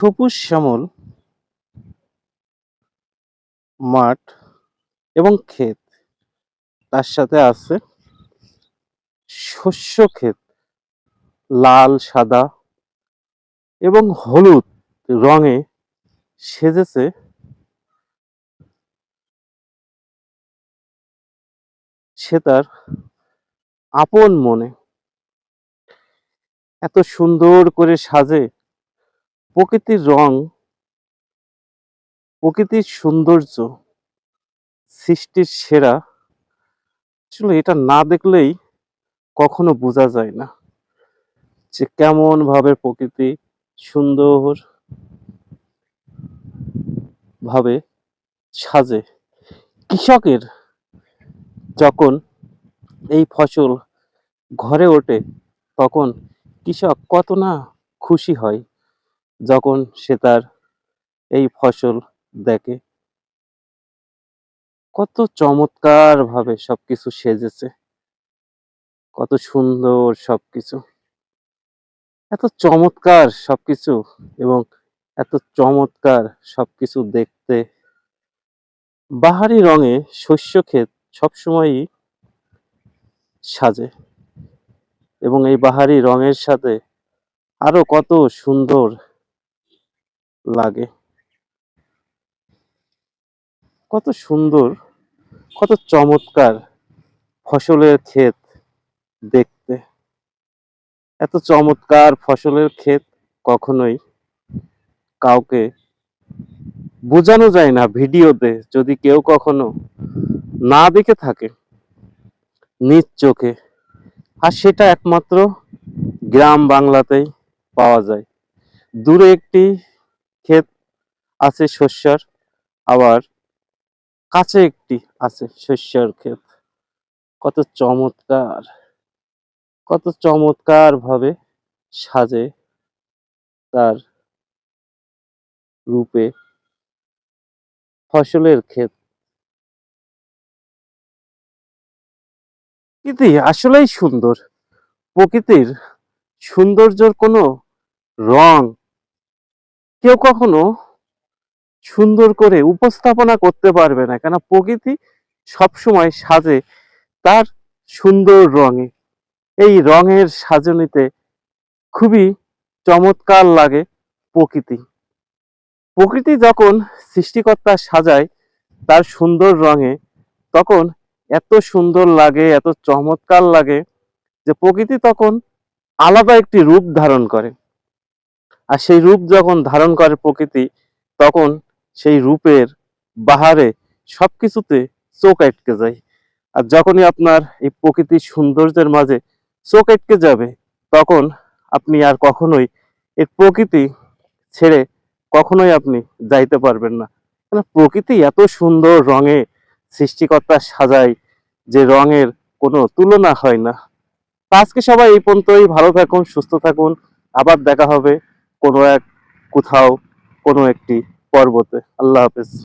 সবুজ শ্যামল, মাঠ এবং ক্ষেত। তার সাথে আছে শস্য ক্ষেত, লাল, সাদা এবং হলুদ রঙে সেজেছে সে তার আপন মনে। এত সুন্দর করে সাজে প্রকৃতির রং, প্রকৃতির সৌন্দর্য সৃষ্টির সেরা, আসলে এটা না দেখলেই কখনো বোঝা যায় না যে কেমন ভাবে প্রকৃতি সুন্দর ভাবে সাজে। কৃষকের যখন এই ফসল ঘরে ওঠে, তখন কৃষক কত না খুশি হয়। যখন সে তার এই ফসল দেখে, কত চমৎকার ভাবে সবকিছু সেজেছে, কত সুন্দর সবকিছু, এত চমৎকার সবকিছু এবং এত চমৎকার সবকিছু দেখতে। বাহারি রঙে শস্য ক্ষেত সবসময়ই সাজে এবং এই বাহারি রঙের সাথে আরও কত সুন্দর লাগে। কত সুন্দর, কত চমৎকার ফসলের ক্ষেত দেখতে। এত চমৎকার ফসলের ক্ষেত কখনোই কাউকে বোঝানো যায় না ভিডিওতে, যদি কেউ কখনো না দেখে থাকে নিজ চোখে। আর সেটা একমাত্র গ্রাম বাংলাতেই পাওয়া যায়। দূরে একটি ক্ষেত আছে শস্যর, আবার কাছে একটি আছে শস্যর ক্ষেত। কত চমৎকার কত চমৎকার ভাবে সাজে তার রূপে ফসলের ক্ষেত। প্রকৃতি আসলেই সুন্দর। প্রকৃতির সৌন্দর্যর কোনো রং কেউ কখনো সুন্দর করে উপস্থাপনা করতে পারবে না। কেন প্রকৃতি সবসময় সাজে তার সুন্দর রঙে। এই রঙের সাজনিতে খুবই চমৎকার লাগে প্রকৃতি। প্রকৃতি যখন সৃষ্টিকর্তা সাজায় তার সুন্দর রঙে, তখন এত সুন্দর লাগে, এত চমৎকার লাগে যে প্রকৃতি তখন আলাদা একটি রূপ ধারণ করে। আর সেই রূপ যখন ধারণ করে প্রকৃতি, তখন সেই রূপের বাহারে সব কিছুতে চোখ আটকে যায়। আর যখনই আপনার এই প্রকৃতির সৌন্দর্যের মাঝে চোখ আটকে যাবে, তখন আপনি আর কখনোই এই প্রকৃতি ছেড়ে কখনোই আপনি যাইতে পারবেন না। কেন প্রকৃতি এত সুন্দর রঙে সৃষ্টিকর্তা সাজায় যে রঙের কোনো তুলনা হয় না। আজকে সবাই এই পর্যন্তই। ভালো থাকুন, সুস্থ থাকুন। আবার দেখা হবে কোনো এক কোথাও কোনো একটি পর্বতে। আল্লাহ হাফেজ।